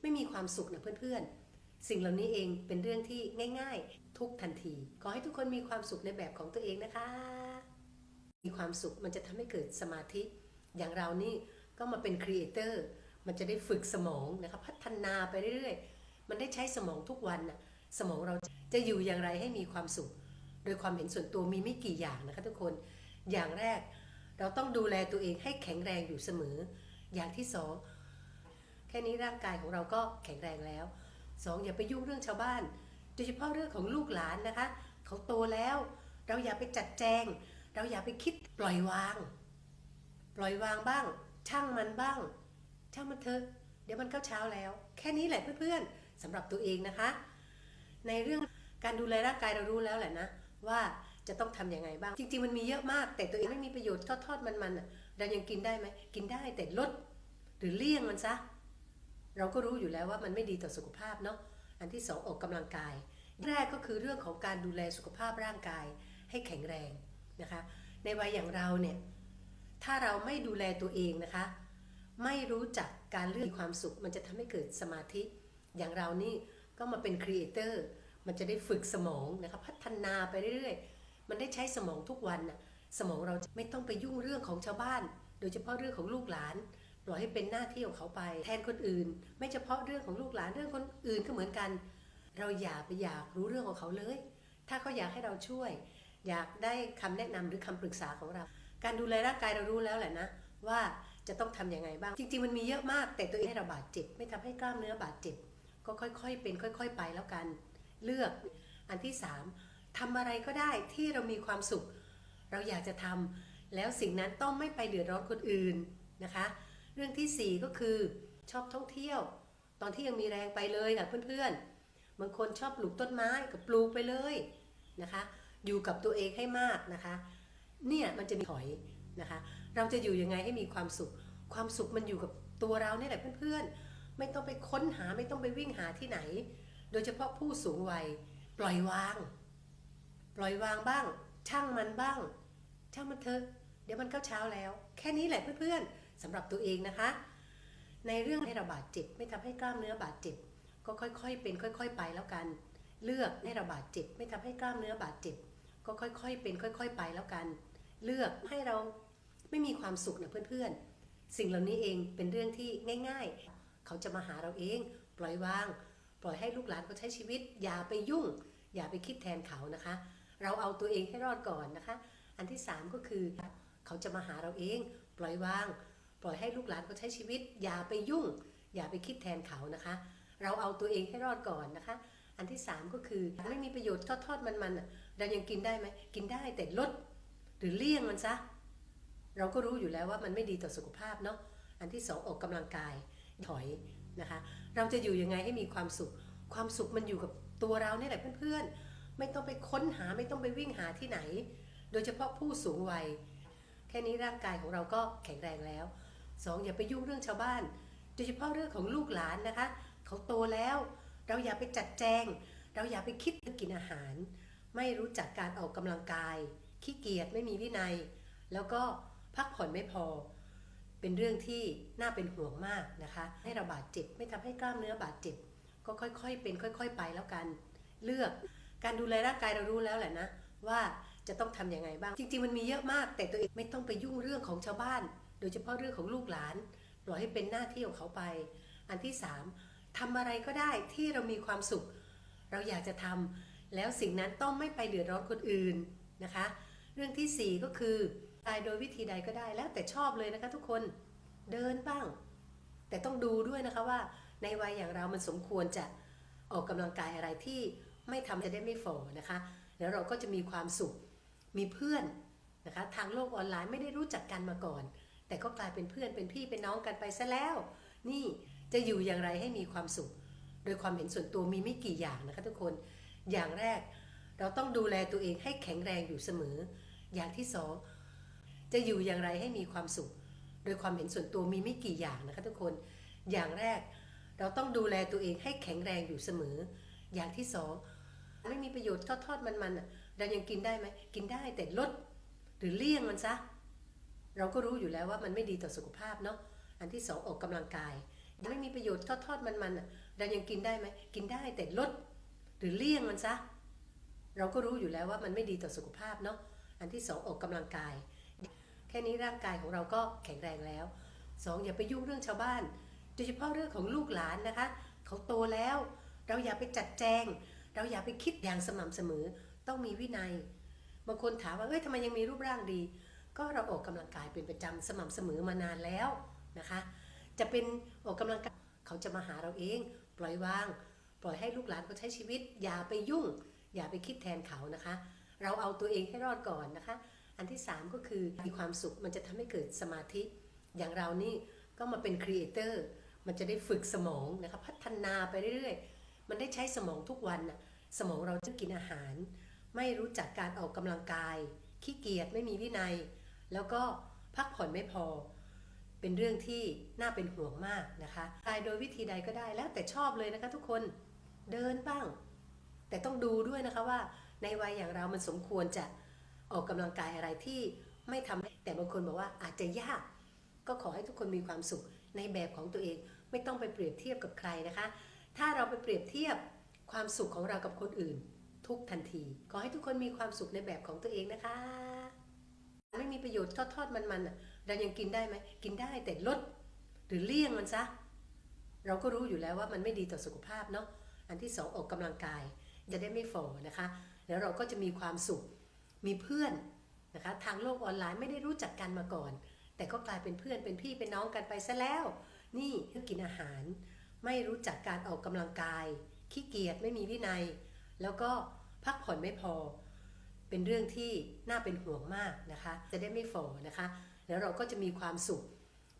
ไม่มีความสุขนะเพื่อนๆ สิ่งเหล่านี้เองเป็นเรื่องที่ง่าย ๆ ทุกทันที ขอให้ทุกคนมีความสุขในแบบของตัวเองนะคะ มีความสุขมันจะทำให้เกิดสมาธิ อย่างเรานี่ก็มาเป็นครีเอเตอร์มันจะได้ฝึกสมองนะคะพัฒนาไปเรื่อยๆ มันได้ใช้สมองทุกวันนะสมองเราจะอยู่อย่างไรให้มีความสุข โดยความเห็นส่วนตัวมีไม่กี่อย่างนะคะทุกคน อย่างแรกเราต้องดูแลตัวเองให้แข็งแรงอยู่เสมอ อย่างที่สอง แค่นี้ร่างกายของเราก็แข็งแรงแล้วสองอย่าไปยุ่งเรื่องชาวบ้าน โดยเฉพาะเรื่องของลูกหลานนะคะ เขาโตแล้ว เราอย่าไปจัดแจง เราอย่าไปคิดปล่อยวาง ปล่อยวางบ้าง ช่างมันบ้าง ช่างมันเถอะเดี๋ยวมันก็เช้าแล้ว แค่นี้แหละเพื่อนๆสำหรับตัวเองนะคะ ในเรื่องการดูแลร่างกายเรารู้แล้วแหละนะว่าจะต้องทำยังไงบ้าง จริง ๆ มันมีเยอะมาก แต่ตัวเองไม่มีประโยชน์ทอดๆมันๆอะเรายังกินได้ไหมกินได้แต่ลด หรือเลี่ยงมันซะ เราก็รู้อยู่แล้วว่ามันไม่ดีต่อสุขภาพเนาะอันที่สองออกกำลังกาย แรกก็คือเรื่องของการดูแลสุขภาพร่างกายให้แข็งแรงนะคะ ในวัยอย่างเราเนี่ยถ้าเราไม่ดูแลตัวเองนะคะ ไม่รู้จักการเลือกความสุข มันจะทำให้เกิดสมาธิ อย่างเรานี่ก็มาเป็นครีเอเตอร์มันจะได้ฝึกสมองนะคะพัฒนาไปเรื่อยๆ มันได้ใช้สมองทุกวันนะสมองเราไม่ต้องไปยุ่งเรื่องของชาวบ้าน โดยเฉพาะเรื่องของลูกหลาน ปล่อยให้เป็นหน้าที่ของเขาไป แทนคนอื่น ไม่เฉพาะเรื่องของลูกหลานเรื่องคนอื่นก็เหมือนกัน เราอย่าไปอยากรู้เรื่องของเขาเลย ถ้าเขาอยากให้เราช่วย อยากได้คำแนะนำหรือคำปรึกษาของเรา การดูแลร่างกายเรารู้แล้วแหละนะว่าจะต้องทำยังไงบ้าง จริง ๆ มันมีเยอะมาก แต่ตัวเองให้เราบาดเจ็บ ไม่ทำให้กล้ามเนื้อบาดเจ็บ ก็ค่อยๆ เป็น ค่อย ๆ ไปแล้วกัน เลือก อันที่สามทำอะไรก็ได้ที่เรามีความสุข เราอยากจะทำแล้วสิ่งนั้นต้องไม่ไปเดือดร้อนคนอื่นนะคะ เรื่องที่สี่ก็คือชอบท่องเที่ยว ตอนที่ยังมีแรงไปเลยค่ะเพื่อนๆบางคนชอบปลูกต้นไม้ก็ปลูกไปเลยนะคะ อยู่กับตัวเองให้มากนะคะ เนี่ยมันจะมีถอยนะคะ เราจะอยู่ยังไงให้มีความสุข ความสุขมันอยู่กับตัวเราเนี่ยแหละเพื่อนๆ ไม่ต้องไปค้นหาไม่ต้องไปวิ่งหาที่ไหน โดยเฉพาะผู้สูงวัยปล่อยวาง ปล่อยวางบ้าง ช่างมันบ้าง ช่างมันเถอะเดี๋ยวมันก็เช้าแล้ว แค่นี้แหละเพื่อนๆ สำหรับตัวเองนะคะ ในเรื่องให้เราบาดเจ็บ ไม่ทำให้กล้ามเนื้อบาดเจ็บ ก็ค่อยๆ เป็นค่อย ๆ ไปแล้วกัน เลือกให้เราบาดเจ็บ ไม่ทำให้กล้ามเนื้อบาดเจ็บ ก็ค่อยๆ เป็นค่อย ๆ ไปแล้วกัน เลือกให้เราไม่มีความสุขนะเพื่อนๆ สิ่งเหล่านี้เองเป็นเรื่องที่ง่าย ๆ เขาจะมาหาเราเอง ปล่อยวาง ปล่อยให้ลูกหลานเขาใช้ชีวิต อย่าไปยุ่ง อย่าไปคิดแทนเขานะคะ เราเอาตัวเองให้รอดก่อนนะคะ อันที่สามก็คือ เขาจะมาหาเราเอง ปล่อยวาง ปล่อยให้ลูกหลานเขาใช้ชีวิต อย่าไปยุ่ง อย่าไปคิดแทนเขานะคะ เราเอาตัวเองให้รอดก่อนนะคะ อันที่สามก็คือไม่มีประโยชน์ทอดทอดมันมันๆเรายังกินได้ไหมกินได้แต่ลดหรือเลี่ยงมันซะเราก็รู้อยู่แล้วว่ามันไม่ดีต่อสุขภาพเนาะอันที่สองออกกำลังกายถอยนะคะ เราจะอยู่ยังไงให้มีความสุข ความสุขมันอยู่กับตัวเราเนี่ยแหละเพื่อนๆ ไม่ต้องไปค้นหาไม่ต้องไปวิ่งหาที่ไหน โดยเฉพาะผู้สูงวัย แค่นี้ร่างกายของเราก็แข็งแรงแล้ว สองอย่าไปยุ่งเรื่องชาวบ้าน โดยเฉพาะเรื่องของลูกหลานนะคะ เขาโตแล้ว เราอย่าไปจัดแจง เราอย่าไปคิดกินอาหาร ไม่รู้จักการออกกำลังกาย ขี้เกียจไม่มีวินัย แล้วก็พักผ่อนไม่พอ เป็นเรื่องที่น่าเป็นห่วงมากนะคะ ให้เราบาดเจ็บไม่ทำให้กล้ามเนื้อบาดเจ็บ ก็ค่อยๆ เป็นค่อย ๆ ไปแล้วกัน เลือกการดูแลร่างกายเรารู้แล้วแหละนะว่าจะต้องทำยังไงบ้าง จริง ๆ มันมีเยอะมาก แต่ตัวเองไม่ต้องไปยุ่งเรื่องของชาวบ้าน โดยเฉพาะเรื่องของลูกหลานปล่อยให้เป็นหน้าที่ของเขาไป อันที่สามทำอะไรก็ได้ที่เรามีความสุข เราอยากจะทำแล้วสิ่งนั้นต้องไม่ไปเดือดร้อนคนอื่นนะคะ เรื่องที่สี่ก็คือตายโดยวิธีใดก็ได้แล้วแต่ชอบเลยนะคะทุกคนเดินบ้าง แต่ต้องดูด้วยนะคะว่าในวัยอย่างเรามันสมควรจะออกกำลังกายอะไรที่ไม่ทำจะได้ไม่ฝ่อนะคะ แล้วเราก็จะมีความสุขมีเพื่อนนะคะ ทางโลกออนไลน์ไม่ได้รู้จักกันมาก่อน แต่ก็กลายเป็นเพื่อนเป็นพี่เป็นน้องกันไปซะแล้ว นี่จะอยู่อย่างไรให้มีความสุข โดยความเห็นส่วนตัวมีไม่กี่อย่างนะคะทุกคน อย่างแรก เราต้องดูแลตัวเองให้แข็งแรงอยู่เสมอ อย่างที่สองจะอยู่อย่างไรให้มีความสุข โดยความเห็นส่วนตัวมีไม่กี่อย่างนะคะทุกคน อย่างแรก เราต้องดูแลตัวเองให้แข็งแรงอยู่เสมอ อย่างที่สองไม่มีประโยชน์ทอดทอดมันมันๆเรายังกินได้ไหมกินได้แต่ลดหรือเลี่ยงมันซะ เราก็รู้อยู่แล้วว่ามันไม่ดีต่อสุขภาพเนาะอันที่สองออกกำลังกาย ไม่มีประโยชน์ทอดทอดมันมันอะเรายังกินได้ไหมกินได้แต่ลดหรือเลี่ยงมันซะเราก็รู้อยู่แล้วว่ามันไม่ดีต่อสุขภาพเนาะอันที่สองออกกำลังกาย แค่นี้ร่างกายของเราก็แข็งแรงแล้วสองอย่าไปยุ่งเรื่องชาวบ้าน โดยเฉพาะเรื่องของลูกหลานนะคะเขาโตแล้ว เราอย่าไปจัดแจง เราอย่าไปคิดอย่างสม่ำเสมอ ต้องมีวินัยบางคนถามว่าเอ้ยทำไมยังมีรูปร่างดี ก็เราออกกำลังกายเป็นประจำสม่ำเสมอมานานแล้วนะคะ จะเป็นออกกำลังกายเขาจะมาหาเราเอง ปล่อยวาง ปล่อยให้ลูกหลานเขาใช้ชีวิต อย่าไปยุ่ง อย่าไปคิดแทนเขานะคะ เราเอาตัวเองให้รอดก่อนนะคะ อันที่ 3 ก็คือมีความสุขมันจะทำให้เกิดสมาธิ อย่างเรานี่ก็มาเป็นครีเอเตอร์มันจะได้ฝึกสมองนะคะพัฒนาไปเรื่อยๆ มันได้ใช้สมองทุกวันนะสมองเราจะกินอาหาร ไม่รู้จักการออกกำลังกายขี้เกียจไม่มีวินัย แล้วก็พักผ่อนไม่พอ เป็นเรื่องที่น่าเป็นห่วงมากนะคะกายโดยวิธีใดก็ได้แล้วแต่ชอบเลยนะคะ ทุกคนเดินบ้าง แต่ต้องดูด้วยนะคะว่าในวัยอย่างเรามันสมควรจะออกกำลังกายอะไรที่ไม่ทำให้แต่บางคนบอกว่าอาจจะยาก ก็ขอให้ทุกคนมีความสุขในแบบของตัวเองไม่ต้องไปเปรียบเทียบกับใครนะคะ ถ้าเราไปเปรียบเทียบความสุขของเรากับคนอื่น ทุกทันที ขอให้ทุกคนมีความสุขในแบบของตัวเองนะคะ ไม่มีประโยชน์ทอดทอดมันมันอะเรายังกินได้ไหมกินได้แต่ลดหรือเลี่ยงมันซะ เราก็รู้อยู่แล้วว่ามันไม่ดีต่อสุขภาพเนาะอันที่สองออกกำลังกายจะได้ไม่ฝ่อนะคะ แล้วเราก็จะมีความสุขมีเพื่อนนะคะทางโลกออนไลน์ไม่ได้รู้จักกันมาก่อน แต่ก็กลายเป็นเพื่อนเป็นพี่เป็นน้องกันไปซะแล้ว นี่คือกินอาหาร ไม่รู้จักการออกกำลังกายขี้เกียจไม่มีวินัย แล้วก็พักผ่อนไม่พอ เป็นเรื่องที่น่าเป็นห่วงมากนะคะ จะได้ไม่ฝ่อนะคะ แล้วเราก็จะมีความสุข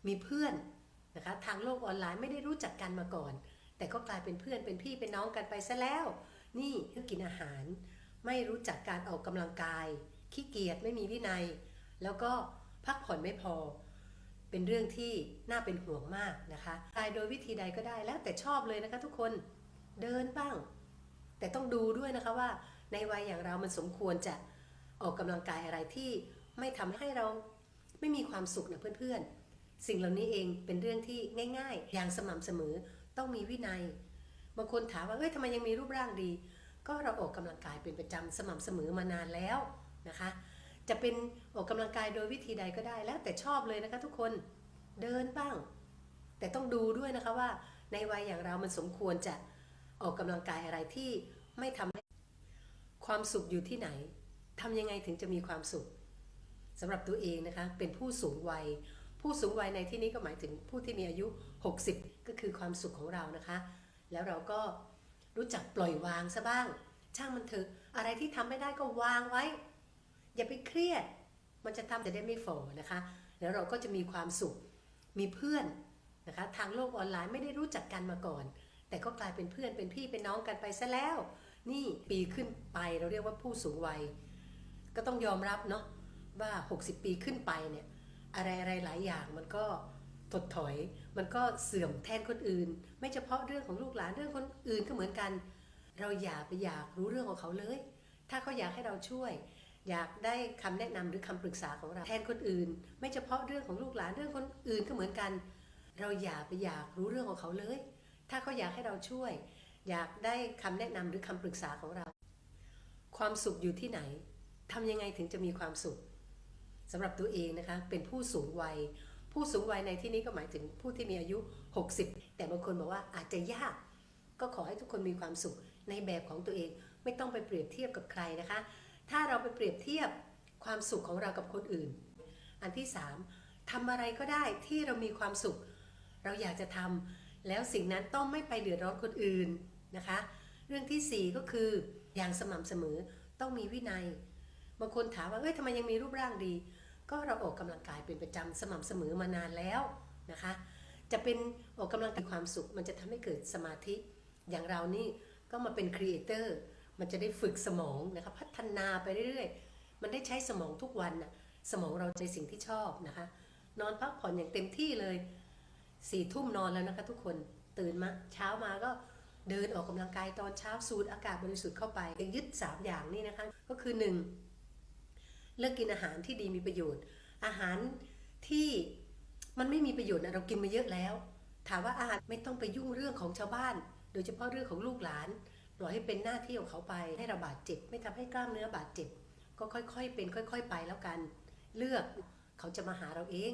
มีเพื่อนนะคะ ทางโลกออนไลน์ไม่ได้รู้จักกันมาก่อน แต่ก็กลายเป็นเพื่อนเป็นพี่เป็นน้องกันไปซะแล้ว นี่คือกินอาหาร ไม่รู้จักการออกกำลังกาย ขี้เกียจไม่มีวินัย แล้วก็พักผ่อนไม่พอ เป็นเรื่องที่น่าเป็นห่วงมากนะคะกายโดยวิธีใดก็ได้แล้วแต่ชอบเลยนะคะ ทุกคนเดินบ้าง แต่ต้องดูด้วยนะคะว่า ในวัยอย่างเรามันสมควรจะออกกำลังกายอะไรที่ไม่ทำให้เราไม่มีความสุขนะเพื่อนๆ สิ่งเหล่านี้เองเป็นเรื่องที่ง่าย ๆ อย่างสม่ำเสมอต้องมีวินัย บางคนถามว่าเอ้ยทำไมยังมีรูปร่างดี ก็เราออกกำลังกายเป็นประจำสม่ำเสมอมานานแล้วนะคะ จะเป็นออกกำลังกายโดยวิธีใดก็ได้แล้วแต่ชอบเลยนะคะทุกคนเดินบ้าง แต่ต้องดูด้วยนะคะว่าในวัยอย่างเรามันสมควรจะออกกำลังกายอะไรที่ไม่ทำให้ ความสุขอยู่ที่ไหนทำยังไงถึงจะมีความสุขสำหรับตัวเองนะคะเป็นผู้สูงวัย ผู้สูงวัยในที่นี้ก็หมายถึงผู้ที่มีอายุ 60 ก็คือความสุขของเรานะคะ แล้วเราก็รู้จักปล่อยวางซะบ้าง ช่างมันเถอะอะไรที่ทำไม่ได้ก็วางไว้ อย่าไปเครียด มันจะทำจะได้ไม่ฝ่อนะคะ แล้วเราก็จะมีความสุขมีเพื่อนนะคะทางโลกออนไลน์ไม่ได้รู้จักกันมาก่อน แต่ก็กลายเป็นเพื่อนเป็นพี่เป็นน้องกันไปซะแล้ว นี่ปีขึ้นไปเราเรียกว่าผู้สูงวัย ก็ต้องยอมรับเนาะว่า 60 ปีขึ้นไปเนี่ยอะไรอะไรหลายอย่างมันก็ถดถอย มันก็เสื่อมแทนคนอื่น ไม่เฉพาะเรื่องของลูกหลานเรื่องคนอื่นก็เหมือนกัน เราอย่าไปอยากรู้เรื่องของเขาเลย ถ้าเขาอยากให้เราช่วย อยากได้คำแนะนำหรือคำปรึกษาของเราแทนคนอื่น ไม่เฉพาะเรื่องของลูกหลานเรื่องคนอื่นก็เหมือนกัน เราอย่าไปอยากรู้เรื่องของเขาเลย ถ้าเขาอยากให้เราช่วย อยากได้คำแนะนำหรือคำปรึกษาของเรา ความสุขอยู่ที่ไหนทำยังไงถึงจะมีความสุขสำหรับตัวเองนะคะ เป็นผู้สูงวัย ผู้สูงวัยในที่นี้ก็หมายถึงผู้ที่มีอายุ 60 แต่บางคนบอกว่าอาจจะยาก ก็ขอให้ทุกคนมีความสุขในแบบของตัวเองไม่ต้องไปเปรียบเทียบกับใครนะคะ ถ้าเราไปเปรียบเทียบความสุขของเรากับคนอื่น อันที่ 3ทำอะไรก็ได้ที่เรามีความสุข เราอยากจะทำแล้วสิ่งนั้นต้องไม่ไปเดือดร้อนคนอื่น นะคะ เรื่องทีสี่ 4 ก็คืออย่างสม่ำเสมอต้องมีวินัยบางคนถามว่าเอ้ยทำไมยังมีรูปร่างดี ก็เราออกกำลังกายเป็นประจำสม่ำเสมอมานานแล้วนะคะ จะเป็นออกกำลังกายความสุข มันจะทำให้เกิดสมาธิอย่างเรานี่ก็มาเป็นครีเอเตอร์มันจะได้ฝึกสมองนะคะพัฒนาไปเรื่อยๆ มันได้ใช้สมองทุกวันนะสมองเราในสิ่งที่ชอบนะคะ นอนพักผ่อนอย่างเต็มที่เลยสี่ทุ่มนอนแล้วนะคะทุกคนตื่นมาเช้ามาก็ เดินออกกำลังกายตอนเช้าสูดอากาศบริสุทธิ์เข้าไปยึดสามอย่างนี้นะคะ ก็คือหนึ่งเลือกกินอาหารที่ดีมีประโยชน์ อาหารที่มันไม่มีประโยชน์นะเรากินมาเยอะแล้ว ถามว่าอาหารไม่ต้องไปยุ่งเรื่องของชาวบ้าน โดยเฉพาะเรื่องของลูกหลานปล่อยให้เป็นหน้าที่ของเขาไปให้เราบาดเจ็บ ไม่ทำให้กล้ามเนื้อบาดเจ็บ ก็ค่อยๆเป็น ค่อย ๆ ไปแล้วกัน เลือกเขาจะมาหาเราเอง